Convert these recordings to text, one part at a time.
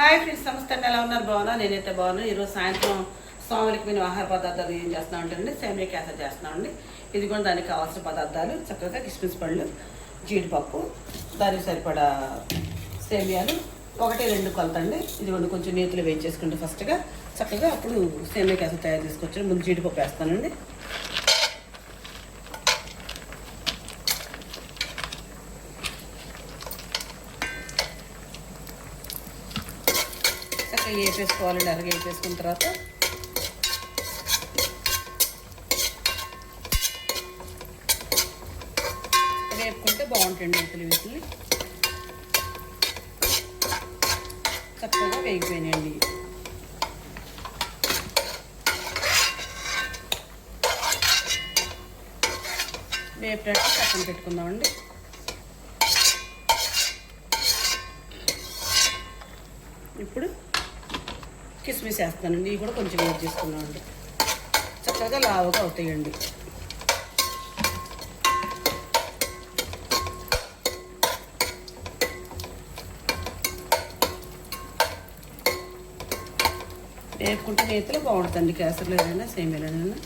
Hi friends నమస్తే. ఎలా ఉన్నారు? బాగున్నా నేనైతే బాగున్నాను ఈరోజు సాయంత్రం స్వాములకి మేము ఆహార పదార్థాలు ఏం చేస్తున్నాం అంటే సేమియా క్యాసర్ చేస్తున్నామండి ఇది కూడా దానికి కావాల్సిన పదార్థాలు చక్కగా కిస్మిస్ పళ్ళు జీడిపప్పు దానికి సరిపడా సేమియాలు ఒకటి రెండు కొలతండి ఇది కూడా కొంచెం నేతిలో వేయించేసుకుంటే ఫస్ట్గా చక్కగా అప్పుడు సేమియా క్యాసర్ తయారు చేసుకొచ్చాను. ముందు జీడిపప్పు వేస్తానండి. చక్కగా వేపేసుకోవాలండి అలాగే వేపేసుకున్న తర్వాత. వేపుకుంటే బాగుంటుంది ఇతలు వీటిని చక్కగా వేగిపోయినాయండి. వేపేటట్టు పక్కన పెట్టుకుందామండి. ఇప్పుడు కిస్మిస్ వేస్తానండి ఇవి కూడా కొంచెం వేడి చేసుకున్నామండి చక్కగా లావుగా అవుతాయండి. వేపుకుంటే నేతిలో బాగుంటుందండి. కేసర్లు ఏదైనా సేమియాలైనా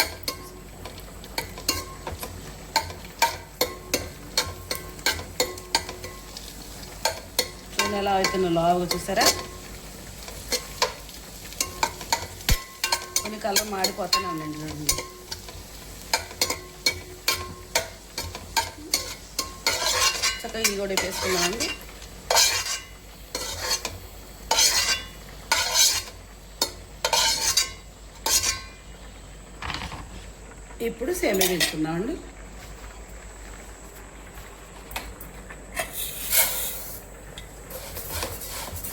చూడండి ఎలా అవుతున్నా లావుగా చూసారా? కొన్ని కలర్ మాడిపోతూనే ఉండండి చూడండి. చక్కగా ఇవి కూడా వేసుకున్నామండి ఇప్పుడు సేమియా వేసుకుందామండి.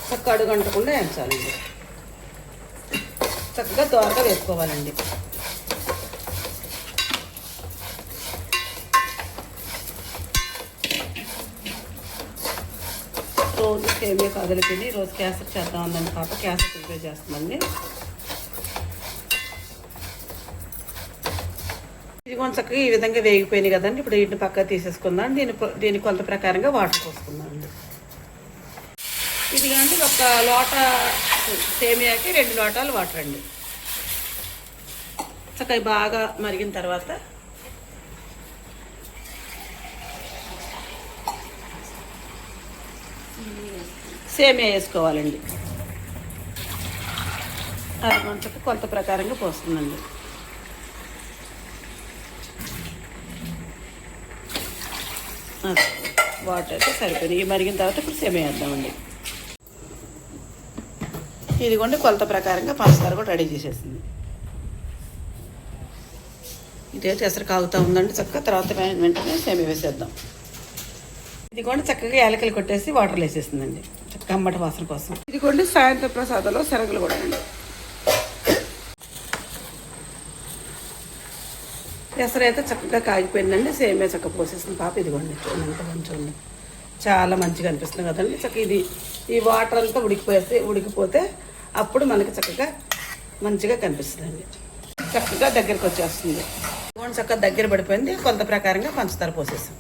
చక్క అడుగంటకుండా వేయించాలండి. చక్కగా దోరగా వేసుకోవాలండి. రోజు సేమియా కదిలిపోయి రోజు క్యాసెట్ చేద్దాం ఉందండి పాప క్యాసెట్ ప్రిపేర్ చేస్తుందండి ఇది కొంచెం చక్కగా ఈ విధంగా వేగిపోయినాయి కదండి. ఇప్పుడు వీటిని పక్కకు తీసేసుకుందాం. దీని దీని కొంత ప్రకారంగా వాటర్ పోసుకుందాం అండి. ఇది కానీ ఒక లోట సేమియాకి రెండు లోటాలు వాటర్ అండి. చక్కగా బాగా మరిగిన తర్వాత సేమియా వేసుకోవాలండి. అరగంటకు కొంత కొలత ప్రకారంగా పోస్తుందండి. వాటర్ అయితే సరిపోయింది మరిగిన తర్వాత ఇప్పుడు సేమియా వేద్దామండి. ఇదిగోండి కొలత ప్రకారంగా పంచదార కూడా రెడీ చేసేసింది. ఇదైతే ఎసరు కాగుతూ ఉందండి చక్కగా తర్వాత వెంటనే సేమి వేసేద్దాం. ఇదిగోండి చక్కగా ఏలకలు కొట్టేసి వాటర్ వేసేసిందండి. చక్కగా అమ్మటి వాసన కోసం. ఇదిగోండి సాయంత్రం ప్రసాదంలో శనగలు కూడా అండి. ఎసరు అయితే చక్కగా కాగిపోయిందండి సేమే చక్కగా పోసేసింది. పాప ఇదిగోండి చూడండి కొంచెం చాలా మంచిగా అనిపిస్తుంది కదండి. చక్కగా ఇది ఈ వాటర్ అంతా ఉడికిపోతే ఉడికిపోతే అప్పుడు మనకి చక్కగా మంచిగా కనిపిస్తుందండి. చక్కగా దగ్గరికి వచ్చేస్తుంది. ఇదిగోండి చక్కగా దగ్గర పడిపోయింది. కొంత ప్రకారంగా పంచదార పోసేసాం.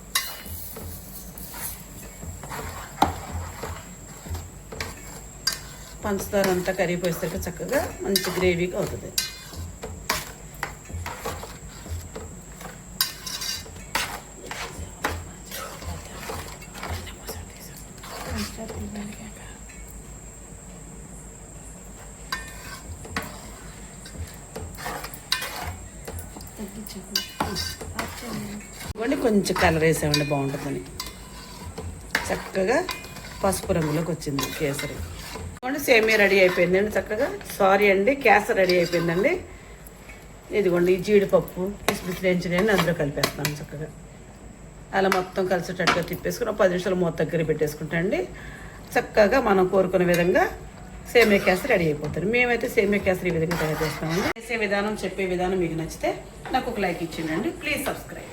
పంచదార అంతా కరిగిపోయేసరికి చక్కగా మంచి గ్రేవీగా అవుతుంది. ఇవ్వండి కొంచెం కలర్ వేసామండి బాగుంటుందని. చక్కగా పసుపు రంగులోకి వచ్చింది కేసరి. ఇదిగోండి సేమియా రెడీ అయిపోయిందండి చక్కగా. సారీ అండి కేసరి రెడీ అయిపోయిందండి. ఇదిగోండి ఈ జీడిపప్పు కిస్మిస్ వేయించినవి అందులో కలిపేస్తాను చక్కగా. అలా మొత్తం కలిసేటట్టుగా తిప్పేసుకుని పది నిమిషాలు మూత దగ్గర పెట్టేసుకుంటా అండి. చక్కగా మనం కోరుకునే విధంగా సేమియా కేసరి రెడీ అయిపోతుంది మేమైతే సేమియా కేసరి ఈ విధంగా తయారు చేస్తామండి. చేసే విధానం చెప్పే విధానం మీకు నచ్చితే నాకు ఒక లైక్ ఇచ్చిండండి ప్లీజ్ సబ్స్క్రైబ్.